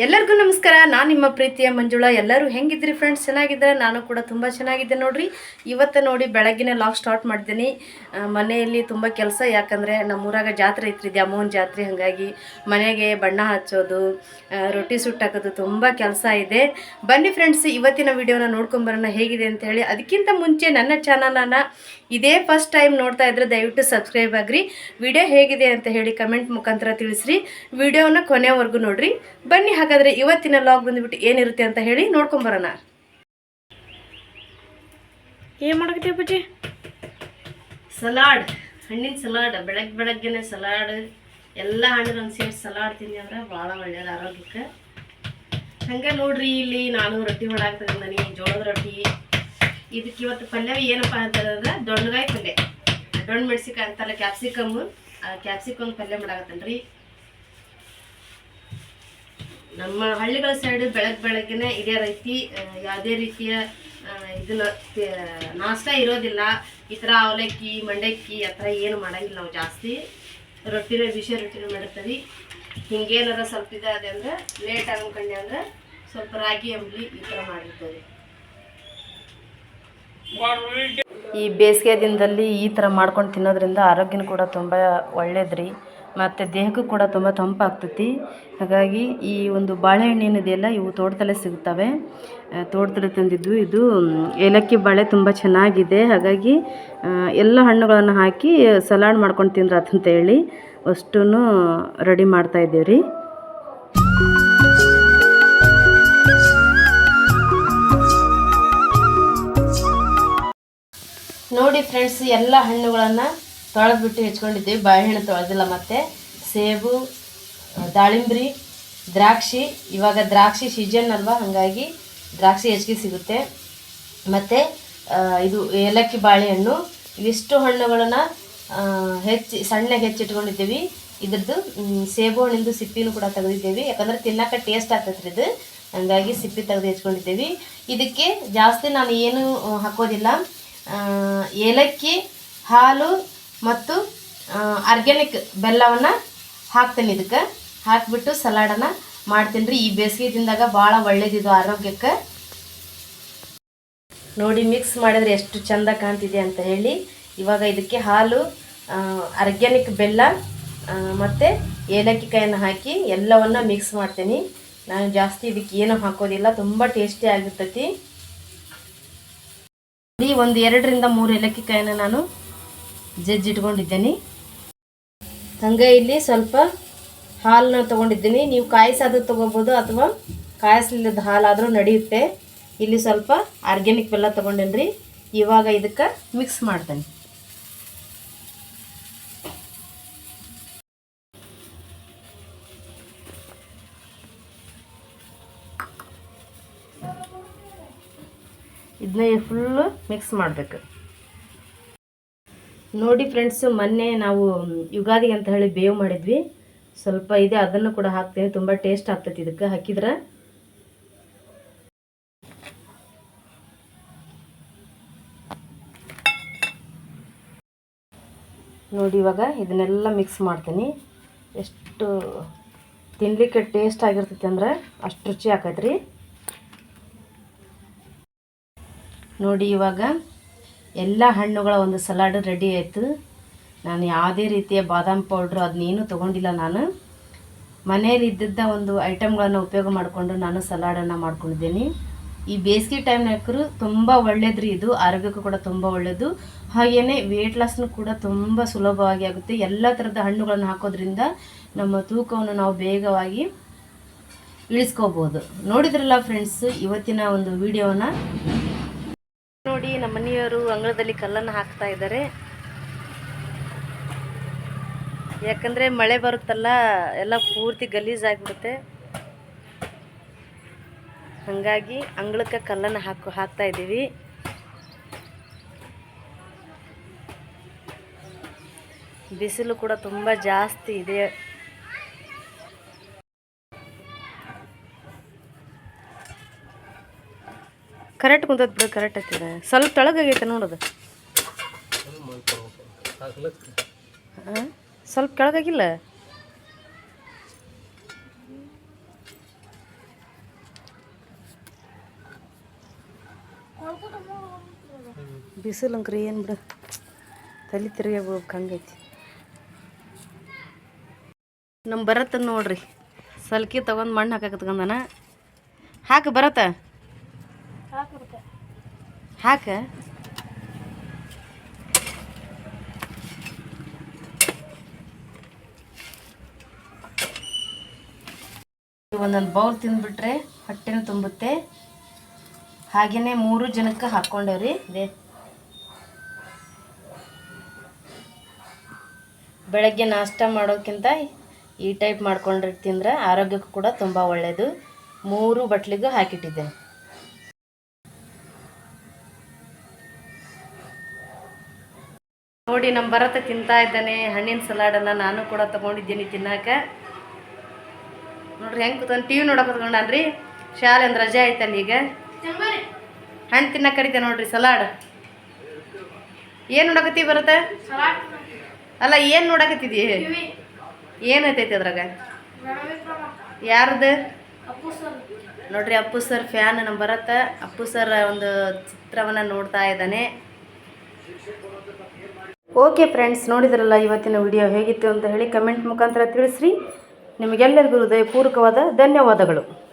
ಎಲ್ಲರಿಗೂ ನಮಸ್ಕಾರ. ನಾನು ನಿಮ್ಮ ಪ್ರೀತಿಯ ಮಂಜುಳಾ. ಎಲ್ಲರೂ ಹೆಂಗಿದ್ರಿ ಫ್ರೆಂಡ್ಸ್ ಚೆನ್ನಾಗಿದ್ದಾರೆ? ನಾನು ಕೂಡ ತುಂಬ ಚೆನ್ನಾಗಿದ್ದೆ ನೋಡ್ರಿ. ಇವತ್ತು ನೋಡಿ ಬೆಳಗ್ಗಿನ ಲಾಗ್ ಸ್ಟಾರ್ಟ್ ಮಾಡಿದ್ದೀನಿ. ಮನೆಯಲ್ಲಿ ತುಂಬ ಕೆಲಸ, ಯಾಕಂದರೆ ನಮ್ಮೂರಾಗ ಜಾತ್ರೆ ಐತ್ರಿ ದ್ಯಾಮೋಹನ್ ಜಾತ್ರೆ. ಹಾಗಾಗಿ ಮನೆಗೆ ಬಣ್ಣ ಹಚ್ಚೋದು ರೊಟ್ಟಿ ಸುಟ್ಟಾಕೋದು ತುಂಬ ಕೆಲಸ ಇದೆ. ಬನ್ನಿ ಫ್ರೆಂಡ್ಸ್ ಇವತ್ತಿನ ವಿಡಿಯೋನ ನೋಡ್ಕೊಂಬರೋಣ ಹೇಗಿದೆ ಅಂತ ಹೇಳಿ. ಅದಕ್ಕಿಂತ ಮುಂಚೆ ನನ್ನ ಚಾನಲನ್ನು ಇದೇ ಫಸ್ಟ್ ಟೈಮ್ ನೋಡ್ತಾ ಇದ್ರೆ ದಯವಿಟ್ಟು ಸಬ್ಸ್ಕ್ರೈಬ್ ಆಗ್ರಿ. ವಿಡಿಯೋ ಹೇಗಿದೆ ಅಂತ ಹೇಳಿ ಕಮೆಂಟ್ ಮುಖಾಂತರ ತಿಳಿಸ್ರಿ. ವಿಡಿಯೋನ ಕೊನೆವರೆಗೂ ನೋಡ್ರಿ. ಬನ್ನಿ ಹಾಗಾದ್ರೆ ಇವತ್ತಿನ ಲಾಗ್ ಬಂದ್ಬಿಟ್ಟು ಏನಿರುತ್ತೆ ಅಂತ ಹೇಳಿ ನೋಡ್ಕೊಂಬರೋಣ ಏನ್ ಮಾಡಕತ್ತೀವಿ ಪೂಜೆ ಸಲಾಡ್ ಹಣ್ಣಿನ ಸಲಾಡ್ ಬೆಳಗ್ಗೆ ಬೆಳಗ್ಗೆನೆ ಸಲಾಡ್ ಎಲ್ಲ ಹಣ್ಣುಗಳನ್ನು ಸೇರಿಸಿ ಸಲಾಡ್ ತಿನ್ನಿ ಅಂದ್ರೆ ಭಾಳ ಒಳ್ಳೆಯದು ಆರೋಗ್ಯಕ್ಕೆ. ಹಂಗೆ ನೋಡ್ರಿ ಇಲ್ಲಿ ನಾನು ರೊಟ್ಟಿ ಮಾಡಾಕ್ತಂದನಿ ಜೋಳದ ರೊಟ್ಟಿ. ಇದಕ್ಕೆ ಇವತ್ತು ಪಲ್ಯ ಏನಪ್ಪ ಅಂತಂದ್ರೆ ದೊಣ್ಣಗಾಯಿ ಪಲ್ಯ. ದೊಣ್ಣೆ ಮೆಣಸಿಕಾಯಿ ಅಂತಲ್ಲ ಕ್ಯಾಪ್ಸಿಕಮ್ ಕ್ಯಾಪ್ಸಿಕಮ್ ಪಲ್ಯ ಮಾಡಾಕತ್ತನ್ರಿ. ನಮ್ಮ ಹಳ್ಳಿಗಳ ಸೈಡ್ ಬೆಳಗ್ ಬೆಳಗ್ಗೆನೆ ಇದೇ ರೀತಿ ಯಾವುದೇ ರೀತಿಯ ಇದನ್ನ ನಾಷ್ಟ ಇರೋದಿಲ್ಲ. ಈ ಥರ ಅವಲಕ್ಕಿ, ಮಂಡಕ್ಕಿ, ಆ ಥರ ಏನು ಮಾಡೋಂಗಿಲ್ಲ ನಾವು ಜಾಸ್ತಿ. ರೊಟ್ಟಿನ ಬಿಸಿ ರೊಟ್ಟಿನ ಮಾಡಿರ್ತೀವಿ. ಹಿಂಗೇನಾರ ಸ್ವಲ್ಪ ಇದೆ ಅಂದ್ರೆ ಲೇಟ್ ಅನ್ಕೊಂಡೆ ಅಂದ್ರೆ ಸ್ವಲ್ಪ ರಾಗಿ, ಅಂಬ್ಲಿ ಈ ಥರ ಮಾಡಿರ್ತೀವಿ. ಈ ಬೇಸಿಗೆ ದಿನದಲ್ಲಿ ಈ ಥರ ಮಾಡ್ಕೊಂಡು ತಿನ್ನೋದ್ರಿಂದ ಆರೋಗ್ಯನೂ ಕೂಡ ತುಂಬ ಒಳ್ಳೇದ್ರಿ. ಮತ್ತು ದೇಹಕ್ಕೂ ಕೂಡ ತುಂಬ ತಂಪಾಗ್ತೈತಿ. ಹಾಗಾಗಿ ಈ ಒಂದು ಬಾಳೆಹಣ್ಣಿನದೆಲ್ಲ ಇವು ತೋಟದಲ್ಲೇ ಸಿಗ್ತವೆ. ತೋಟದಲ್ಲಿ ತಂದಿದ್ದು ಇದು ಏಲಕ್ಕಿ ಬಾಳೆ ತುಂಬ ಚೆನ್ನಾಗಿದೆ. ಹಾಗಾಗಿ ಎಲ್ಲ ಹಣ್ಣುಗಳನ್ನು ಹಾಕಿ ಸಲಾಡ್ ಮಾಡ್ಕೊಂಡು ತಿಂದ್ರಾತಂತ ಹೇಳಿ ಅಷ್ಟೂ ರೆಡಿ ಮಾಡ್ತಾ ಇದ್ದೀವಿ ರೀ ನೋಡಿ ಫ್ರೆಂಡ್ಸ್, ಎಲ್ಲ ಹಣ್ಣುಗಳನ್ನು ತೊಳೆದ್ಬಿಟ್ಟು ಹೆಚ್ಕೊಂಡಿದ್ದೀವಿ ಬಾಳೆಹಣ್ಣು ತೊಳೆದಿಲ್ಲ ಮತ್ತು. ಸೇಬು ದಾಳಿಂಬ್ರಿ, ದ್ರಾಕ್ಷಿ. ಇವಾಗ ದ್ರಾಕ್ಷಿ ಸೀಜನ್ ಅಲ್ವಾ? ಹಾಗಾಗಿ ದ್ರಾಕ್ಷಿ ಹೆಚ್ಚಿಗೆ ಸಿಗುತ್ತೆ. ಮತ್ತು ಇದು ಏಲಕ್ಕಿ ಬಾಳೆಹಣ್ಣು. ಇವಿಷ್ಟು ಹಣ್ಣುಗಳನ್ನು ಹೆಚ್ಚಿ, ಸಣ್ಣಗೆ ಹೆಚ್ಚಿಟ್ಕೊಂಡಿದ್ದೀವಿ. ಇದ್ರದ್ದು ಸೇಬು ಹಣ್ಣಿಂದು ಸಿಪ್ಪಿನೂ ಕೂಡ ತೆಗೆದಿದ್ದೀವಿ. ಯಾಕಂದ್ರೆ ತಿನ್ನಕ್ಕೆ ಟೇಸ್ಟ್ ಆಗ್ತೈತ್ರಿ ಇದು. ಹಂಗಾಗಿ ಸಿಪ್ಪಿ ತೆಗೆದು ಹೆಚ್ಕೊಂಡಿದ್ದೀವಿ. ಇದಕ್ಕೆ ಜಾಸ್ತಿ ನಾನು ಏನು ಹಾಕೋದಿಲ್ಲ. ಏಲಕ್ಕಿ, ಹಾಲು ಮತ್ತು ಆರ್ಗ್ಯಾನಿಕ್ ಬೆಲ್ಲವನ್ನು ಹಾಕ್ತೀನಿ ಇದಕ್ಕೆ. ಹಾಕಿಬಿಟ್ಟು ಸಲಾಡನ್ನು ಮಾಡ್ತೀನಿ ರೀ. ಈ ಬೇಸಿಗೆ ದಿನದಾಗ ಭಾಳ ಒಳ್ಳೇದಿದು ಆರೋಗ್ಯಕ್ಕೆ. ನೋಡಿ ಮಿಕ್ಸ್ ಮಾಡಿದ್ರೆ ಎಷ್ಟು ಚಂದ ಕಾಣ್ತಿದೆ ಅಂತ ಹೇಳಿ. ಇವಾಗ ಇದಕ್ಕೆ ಹಾಲು ಆರ್ಗ್ಯಾನಿಕ್ ಬೆಲ್ಲ ಮತ್ತು ಏಲಕ್ಕಿ ಕಾಯನ್ನು ಹಾಕಿ ಎಲ್ಲವನ್ನು ಮಿಕ್ಸ್ ಮಾಡ್ತೀನಿ. ನಾನು ಜಾಸ್ತಿ ಇದಕ್ಕೆ ಏನೂ ಹಾಕೋದಿಲ್ಲ. ತುಂಬ ಟೇಸ್ಟಿ ಆಗಿರ್ತೈತಿ. ಒಂದು ಎರಡರಿಂದ ಮೂರು ಏಲಕ್ಕಿ ಕಾಯನ್ನು ನಾನು ಜಜ್ಜಿಟ್ಕೊಂಡಿದ್ದೇನೆ. ಹಂಗೆ ಇಲ್ಲಿ ಸ್ವಲ್ಪ ಹಾಲನ್ನ ತೊಗೊಂಡಿದ್ದೀನಿ. ನೀವು ಕಾಯಿಸಾದ್ರೂ ತೊಗೋಬೋದು ಅಥವಾ ಕಾಯಿಸ್ಲಿಲ್ಲದ ಹಾಲಾದರೂ ನಡೆಯುತ್ತೆ. ಇಲ್ಲಿ ಸ್ವಲ್ಪ ಆರ್ಗ್ಯಾನಿಕ್ ಬೆಲ್ಲ ತೊಗೊಂಡೇನ್ರಿ. ಇವಾಗ ಇದಕ್ಕೆ ಮಿಕ್ಸ್ ಮಾಡ್ತೇನೆ. ಇದನ್ನ ಫುಲ್ಲು ಮಿಕ್ಸ್ ಮಾಡಬೇಕು. ನೋಡಿ ಫ್ರೆಂಡ್ಸ್ ಮೊನ್ನೆ ನಾವು ಯುಗಾದಿ ಅಂತ ಹೇಳಿ ಬೇವು ಮಾಡಿದ್ವಿ. ಸ್ವಲ್ಪ ಇದೆ, ಅದನ್ನು ಕೂಡ ಹಾಕ್ತೀನಿ. ತುಂಬ ಟೇಸ್ಟ್ ಆಗ್ತೈತಿ ಇದಕ್ಕೆ ಹಾಕಿದ್ರೆ. ನೋಡಿ ಇವಾಗ ಇದನ್ನೆಲ್ಲ ಮಿಕ್ಸ್ ಮಾಡ್ತೀನಿ. ಎಷ್ಟು ತಿನ್ಲಿಕ್ಕೆ ಟೇಸ್ಟ್ ಆಗಿರ್ತೈತಿ ಅಂದ್ರೆ ಅಷ್ಟು ರುಚಿ ಆಕೈತ್ರಿ ನೋಡಿ ಇವಾಗ ಎಲ್ಲ ಹಣ್ಣುಗಳ ಒಂದು ಸಲಾಡ್ ರೆಡಿ ಆಯಿತು. ನಾನು ಯಾವುದೇ ರೀತಿಯ ಬಾದಾಮ್ ಪೌಡ್ರು ಅದನ್ನೇನು ತೊಗೊಂಡಿಲ್ಲ ನಾನು. ಮನೆಯಲ್ಲಿ ಇದ್ದಿದ್ದ ಒಂದು ಐಟಮ್ಗಳನ್ನು ಉಪಯೋಗ ಮಾಡಿಕೊಂಡು ನಾನು ಸಲಾಡನ್ನು ಮಾಡ್ಕೊಂಡಿದ್ದೀನಿ. ಈ ಬೇಸಿಗೆ ಟೈಮ್ನಾಗರು ತುಂಬ ಒಳ್ಳೇದ್ರಿ ಇದು. ಆರೋಗ್ಯಕ್ಕೂ ಕೂಡ ತುಂಬ ಒಳ್ಳೆಯದು ಹಾಗೆಯೇ ವೇಟ್ ಲಾಸ್ನು ಕೂಡ ತುಂಬ ಸುಲಭವಾಗಿ ಆಗುತ್ತೆ. ಎಲ್ಲ ಥರದ ಹಣ್ಣುಗಳನ್ನು ಹಾಕೋದ್ರಿಂದ ನಮ್ಮ ತೂಕವನ್ನು ನಾವು ಬೇಗವಾಗಿ ಇಳಿಸ್ಕೋಬೋದು. ನೋಡಿದ್ರಲ್ಲ ಫ್ರೆಂಡ್ಸ್ ಇವತ್ತಿನ ಒಂದು ವಿಡಿಯೋನ ನೋಡಿ ನಮ್ಮ ಮನೆಯವರು ಅಂಗಳದಲ್ಲಿ ಕಲ್ಲನ್ನು ಹಾಕ್ತಾ ಇದ್ದಾರೆ. ಯಾಕಂದ್ರೆ ಮಳೆ ಬರುತ್ತಲ್ಲ, ಎಲ್ಲ ಪೂರ್ತಿ ಗಲೀಜಾಗ್ಬಿಡುತ್ತೆ ಹಾಗಾಗಿ ಅಂಗಳಕ್ಕೆ ಕಲ್ಲನ್ನು ಹಾಕು, ಹಾಕ್ತಾ ಇದ್ದೀವಿ. ಬಿಸಿಲು ಕೂಡ ತುಂಬ ಜಾಸ್ತಿ ಇದೆ. ಕರೆಕ್ಟ್ ಕುಂತತ್ ಬಿಡು, ಕರೆಕ್ಟ್ ಆಗ್ತದೆ ಸ್ವಲ್ಪ ಕೆಳಗಾಗೈತೆ ನೋಡೋದು ಸ್ವಲ್ಪ ಕೆಳಗಾಗಿಲ್ಲ ಬಿಸಿಲು ಅಂಕ್ರಿ ಏನು ಬಿಡು. ತಲೆ ತಿರುಗಾಬೇಕು ಹಂಗೈತಿ. ನಮ್ಮ ಬರತ್ತ ನೋಡ್ರಿ. ಸಲ್ಕಿ ತಗೊಂಡು ಮಣ್ಣು ಹಾಕಕ್ಕೆ ಹಾಕಕತ್ಕೊಂಡನ. ಹಾಕಿ ಬರತ್ತ ಹಾಕ. ಒಂದೊಂದು ಬೌಲ್ ತಿಂದ್ಬಿಟ್ರೆ ಹೊಟ್ಟೆನೂ ತುಂಬುತ್ತೆ. ಹಾಗೇನೆ ಮೂರು ಜನಕ್ಕೆ ಹಾಕೊಂಡೇವ್ರಿ. ಬೆಳಗ್ಗೆ ನಾಷ್ಟ ಮಾಡೋಕ್ಕಿಂತ ಈ ಟೈಪ್ ಮಾಡ್ಕೊಂಡ್ರೆ ತಿಂದ್ರೆ ಆರೋಗ್ಯಕ್ಕೂ ಕೂಡ ತುಂಬ ಒಳ್ಳೆಯದು ಮೂರು ಬಟ್ಲಿಗೂ ಹಾಕಿಟ್ಟಿದ್ದೆ ನೋಡಿ ನಮ್ಮ ಭರತ ತಿಂತಾ ಇದ್ದಾನೆ. ಹಣ್ಣಿನ ಸಲಾಡನ್ನು ನಾನು ಕೂಡ ತಗೊಂಡಿದ್ದೀನಿ ತಿನ್ನಾಕ. ನೋಡ್ರಿ ಹೆಂಗೆ ಕೂತ್ಕೊಂಡು ಟಿ ವಿ ನೋಡಕ್ಕೆ ರೀ ಶಾಲೆ ಅಂದ್ರೆ ರಜೆ ಆಯ್ತಲ್ಲ ಈಗ. ಹಣ್ಣು ತಿನ್ನಕ್ಕೆ ಕರಿತೆ ನೋಡ್ರಿ ಸಲಾಡ್ ಏನು ನೋಡಕತ್ತಿ ಭರತ? ಅಲ್ಲ ಏನು ನೋಡಕತ್ತಿದಿ? ಏನೈತೈತಿ ಅದ್ರಾಗ? ಯಾರ್ದು? ನೋಡ್ರಿ ಅಪ್ಪು ಸರ್ ಫ್ಯಾನ್ ನಮ್ಮ ಭರತ. ಅಪ್ಪು ಸರ್ ಒಂದು ಚಿತ್ರವನ್ನು ನೋಡ್ತಾ ಇದ್ದಾನೆ. ಓಕೆ ಫ್ರೆಂಡ್ಸ್ ನೋಡಿದ್ರಲ್ಲ ಇವತ್ತಿನ ವಿಡಿಯೋ ಹೇಗಿತ್ತು ಅಂತ ಹೇಳಿ ಕಮೆಂಟ್ ಮುಖಾಂತರ ತಿಳಿಸ್ರಿ. ನಿಮಗೆಲ್ಲರಿಗೂ ಹೃದಯಪೂರ್ವಕವಾದ ಧನ್ಯವಾದಗಳು.